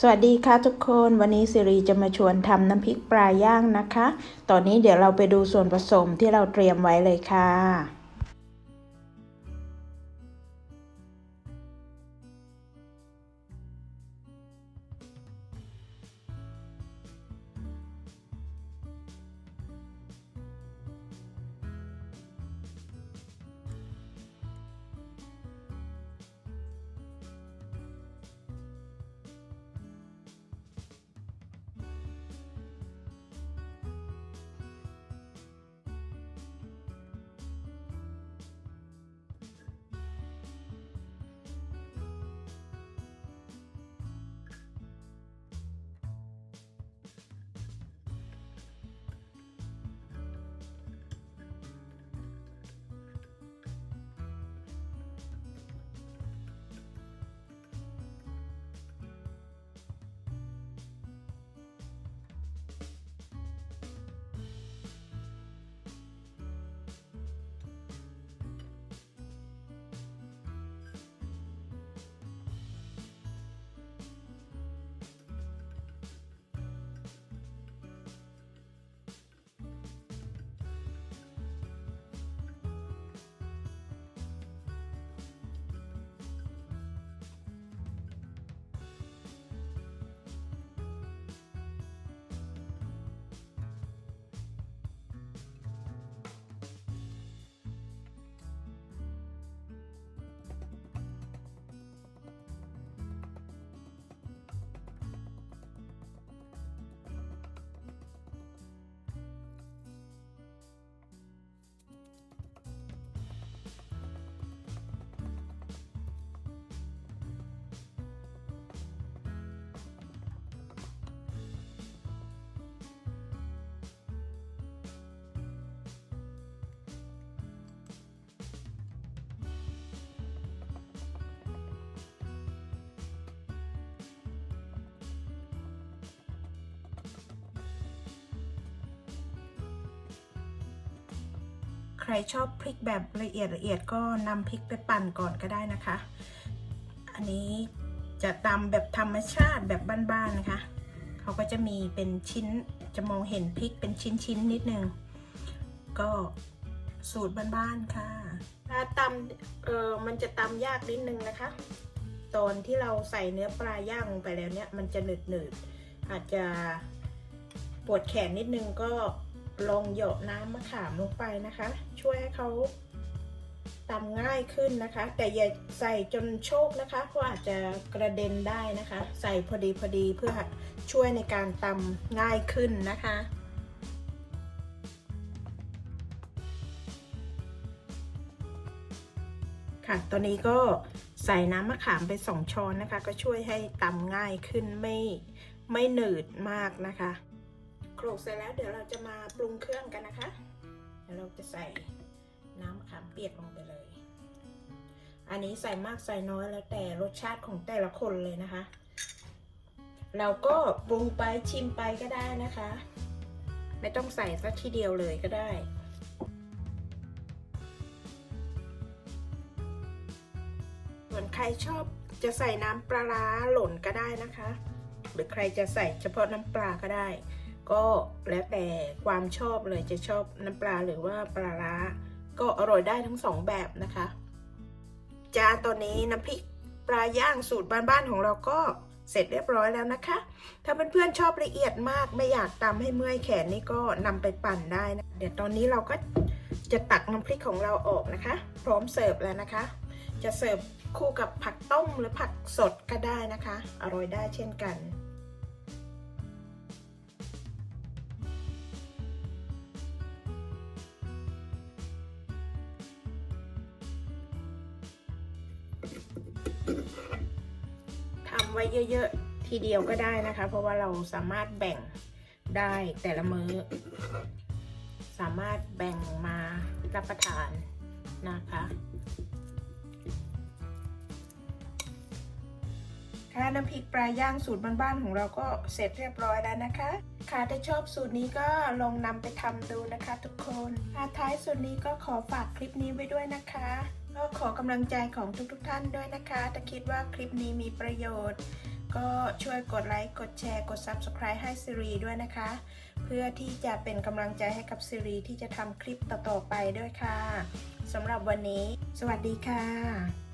สวัสดีค่ะทุกคนวันนี้สิริจะมาชวนทำน้ำพริกปลาย่างนะคะ ตอนนี้เดี๋ยวเราไปดูส่วนผสมที่เราเตรียมไว้เลยค่ะ รชอบพริกแบบละเอียดละเอียดก็นำพริกไปปั่นก่อนก็ได้นะคะ อันนี้จะตำแบบธรรมชาติแบบบ้านๆนะคะ เขาก็จะมีเป็นชิ้นจะมองเห็นพริกเป็นชิ้นๆนิดนึง ก็สูตรบ้านๆค่ะ ถ้าตำเออมันจะตำยากนิดนึงนะคะ ตอนที่เราใส่เนื้อปลาย่างลงไปแล้วเนี่ยมันจะหนืดๆอาจจะปวดแขนนิดนึงก็ ลองเหยาะน้ำมะขามลงไปนะคะ ช่วยให้เขาตำง่ายขึ้นนะคะ แต่อย่าใส่จนโชคนะคะ เพราะอาจจะกระเด็นได้นะคะ ใส่พอดีพอดีเพื่อช่วยในการตำง่ายขึ้นนะคะค่ะตอนนี้ก็ใส่น้ำมะขามไปสองช้อนนะคะ ก็ช่วยให้ตำง่ายขึ้นไม่ไม่หนืดมากนะคะ ลกเสร็จแล้วเดี๋ยวเราจะมาปรุงเครื่องกันนะคะเดี๋ยวเราจะใส่น้ำมะขามเปียกลงไปเลย อันนี้ใส่มากใส่น้อยแล้วแต่รสชาติของแต่ละคนเลยนะคะ เราก็ปรุงไปชิมไปก็ได้นะคะ ไม่ต้องใส่สักทีเดียวเลยก็ได้ส่วนใครชอบจะใส่น้ำปลาร้าหล่นก็ได้นะคะ หรือใครจะใส่เฉพาะน้ำปลาก็ได้ ก็แล้วแต่ความชอบเลยจะชอบน้ำปลาหรือว่าปลาร้าก็อร่อยได้ทั้งสองแบบนะคะจานตอนนี้น้ำพริกปลาย่างสูตรบ้านๆของเราก็เสร็จเรียบร้อยแล้วนะคะ ถ้าเพื่อนๆชอบละเอียดมากไม่อยากตำให้เมื่อยแขนนี่ก็นำไปปั่นได้นะ เดี๋ยวตอนนี้เราก็จะตักน้ำพริกของเราออกนะคะ พร้อมเสิร์ฟแล้วนะคะ จะเสิร์ฟคู่กับผักต้มหรือผักสดก็ได้นะคะ อร่อยได้เช่นกัน ทำไว้เยอะๆ ทีเดียวก็ได้นะคะ เพราะว่าเราสามารถแบ่งได้แต่ละมื้อ สามารถแบ่งมารับประทานนะคะค่ะน้ำพริกปลาย่างสูตรบ้านๆของเราก็เสร็จเรียบร้อยแล้วนะคะ ค่ะถ้าชอบสูตรนี้ก็ลองนำไปทำดูนะคะทุกคนค่ะท้ายสุดนี้ก็ขอฝากคลิปนี้ไว้ด้วยนะคะ ก็ขอกำลังใจของทุกๆทท่านด้วยนะคะ ถ้าคิดว่าคลิปนี้มีประโยชน์ ก็ช่วยกดไลค์ กดแชร์ กด Subscribe ให้ซิรีด้วยนะคะ เพื่อที่จะเป็นกำลังใจให้กับซิรีที่จะทำคลิปต่อๆไปด้วยค่ะสำหรับวันนี้ สวัสดีค่ะ